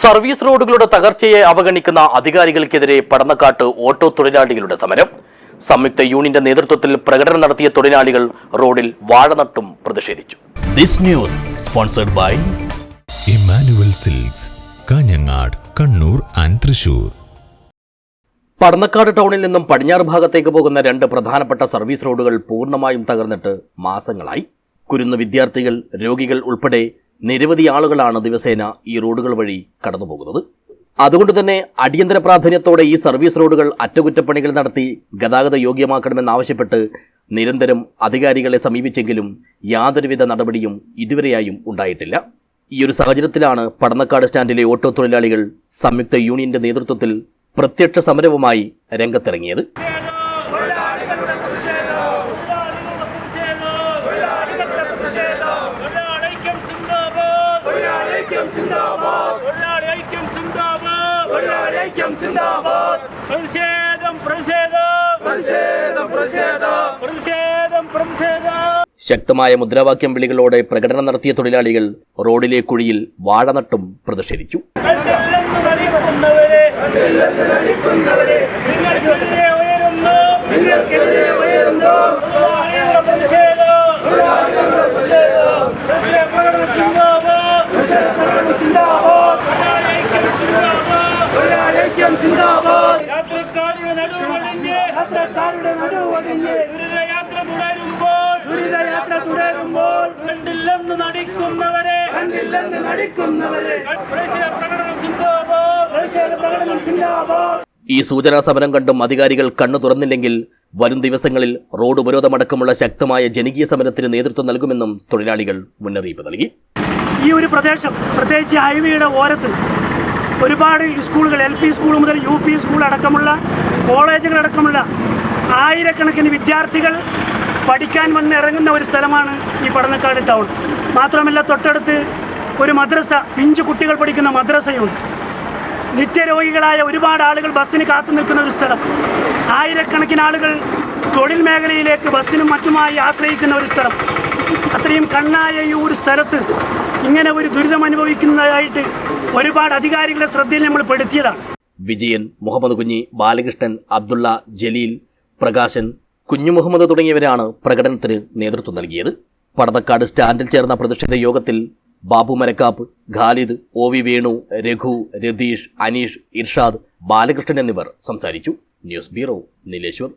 Service റോഡുകളുടെ തകർച്ചയെ അവഗണിക്കുന്ന അധികാരികൾക്കെതിരെ പടന്നക്കാട്ട് auto തൊഴിലാളികളുടെ സമരം. സംയുക്ത യൂണിയന്റെ നേതൃത്വത്തിൽ പ്രകടനം നടത്തിയ തൊഴിലാളികൾ റോഡിൽ വാഴനട്ടും പ്രതിഷേധിച്ചു. This news sponsored by Emmanuel Silks Kanhangad Kannur and Thrissur. Padannakkad ടൗണിൽ നിന്നും പടിഞ്ഞാറ് ഭാഗത്തേക്ക് പോകുന്ന രണ്ട് പ്രധാനപ്പെട്ട സർവീസ് റോഡുകൾ പൂർണമായും തകർന്നിട്ട് മാസങ്ങളായി. കുരുന്ന് വിദ്യാർത്ഥികൾ രോഗികൾ ഉൾപ്പെടെ നിരവധി ആളുകളാണ് ദിവസേന ഈ റോഡുകൾ വഴി കടന്നുപോകുന്നത്. അതുകൊണ്ട് തന്നെ അടിയന്തര പ്രാധാന്യത്തോടെ ഈ സർവീസ് റോഡുകൾ അറ്റകുറ്റപ്പണികൾ നടത്തി ഗതാഗത യോഗ്യമാക്കണമെന്നാവശ്യപ്പെട്ട് നിരന്തരം അധികാരികളെ സമീപിച്ചെങ്കിലും യാതൊരുവിധ നടപടിയും ഇതുവരെയായും ഉണ്ടായിട്ടില്ല. ഈ ഒരു സാഹചര്യത്തിലാണ് പടന്നക്കാട് സ്റ്റാൻഡിലെ ഓട്ടോ തൊഴിലാളികൾ സംയുക്ത യൂണിയന്റെ നേതൃത്വത്തിൽ പ്രത്യക്ഷ സമരവുമായി രംഗത്തിറങ്ങിയത്. സിന്ദാബാദ്. തൊഴിലാളിക്യം സിന്ദാബാദ്. തൊഴിലാളിക്യം സിന്ദാബാദ്. പ്രതിഷേധം പ്രതിഷേധം. പ്രതിഷേധം പ്രതിഷേധം. പ്രതിഷേധം പ്രതിഷേധം. ശക്തമായ മുദ്രാവാക്യം വിളികളോടെ പ്രകടനം നടത്തിയ തൊഴിലാളികൾ റോഡിലെ കുഴിയിൽ വാഴനട്ടും പ്രതിഷേധിച്ചു. നിങ്ങൾക്കെതിരെ ഉയരുന്നു. നിങ്ങൾക്കെതിരെ ഉയരുന്നു തൊഴിലാളികളുടെ പ്രതിഷേധം തൊഴിലാളികളുടെ പ്രതിഷേധം പ്രതിഷേധ പ്രകടനം സിന്ദാബാദ് പ്രതിഷേധ പ്രകടനം സിന്ദാബാദ് തൊഴിലാളിക്യം സിന്ദാബാദ് തൊഴിലാളിക്യം സിന്ദാബാദ്. യാത്രക്കാരുടെ നടുവൊടിഞ്ഞ് യാത്രക്കാരുടെ നടുവൊടിഞ്ഞ് ദുരിതയാത്ര തുടരുമ്പോൾ ദുരിതയാത്ര തുടരുമ്പോൾ കണ്ടില്ലെന്ന് നടിക്കുന്നവരെ കണ്ടില്ലെന്ന് നടിക്കുന്നവരെ. പ്രകടനം സിന്ദാബാദ്. പ്രകടനം സിന്ദാബാദ്. ഈ സൂചനാ സമരം കണ്ടും അധികാരികൾ കണ്ണു തുറന്നില്ലെങ്കിൽ വരും ദിവസങ്ങളിൽ റോഡ് ഉപരോധമടക്കമുള്ള ശക്തമായ ജനകീയ സമരത്തിന് നേതൃത്വം നൽകുമെന്നും തൊഴിലാളികൾ മുന്നറിയിപ്പ് നൽകി. ഈ ഒരു പ്രദേശം പ്രത്യേകിച്ച് ഹൈവേയുടെ ഓരത്ത് ഒരുപാട് സ്കൂളുകൾ എൽ പി സ്കൂൾ മുതൽ യു പി സ്കൂൾ അടക്കമുള്ള കോളേജുകളടക്കമുള്ള ആയിരക്കണക്കിന് വിദ്യാർത്ഥികൾ പഠിക്കാൻ വന്ന് ഇറങ്ങുന്ന ഒരു സ്ഥലമാണ് ഈ പടന്നക്കാട് ടൗൺ. മാത്രമല്ല തൊട്ടടുത്ത് ഒരു മദ്രസ പിഞ്ചു കുട്ടികൾ പഠിക്കുന്ന മദ്രസയുണ്ട്. നിത്യരോഗികളായ ഒരുപാട് ആളുകൾ ബസ്സിന് കാത്തു നിൽക്കുന്ന ഒരു സ്ഥലം. ആയിരക്കണക്കിന് ആളുകൾ തൊഴിൽ മേഖലയിലേക്ക് ബസ്സിനും മറ്റുമായി ആശ്രയിക്കുന്ന ഒരു സ്ഥലം. അത്രയും കണ്ണായ ഈ ഒരു സ്ഥലത്ത് ഇങ്ങനെ ഒരു ദുരിതം അനുഭവിക്കുന്നതായിട്ട് ഒരുപാട് അധികാരികളെ ശ്രദ്ധയിൽ നമ്മൾ പെടുത്തിയതാണ്. വിജയൻ മുഹമ്മദ് കുഞ്ഞി ബാലകൃഷ്ണൻ അബ്ദുള്ള ജലീൽ പ്രകാശൻ കുഞ്ഞു മുഹമ്മദ് തുടങ്ങിയവരാണ് പ്രകടനത്തിന് നേതൃത്വം നൽകിയത്. പടതക്കാട് സ്റ്റാൻഡിൽ ചേർന്ന പ്രതിഷേധ യോഗത്തിൽ ബാബു മരക്കാപ്പ് ഖാലിദ് ഒ വി വേണു രഘു രതീഷ് അനീഷ് ഇർഷാദ് ബാലകൃഷ്ണൻ എന്നിവർ സംസാരിച്ചു. News bureau Nileshwar.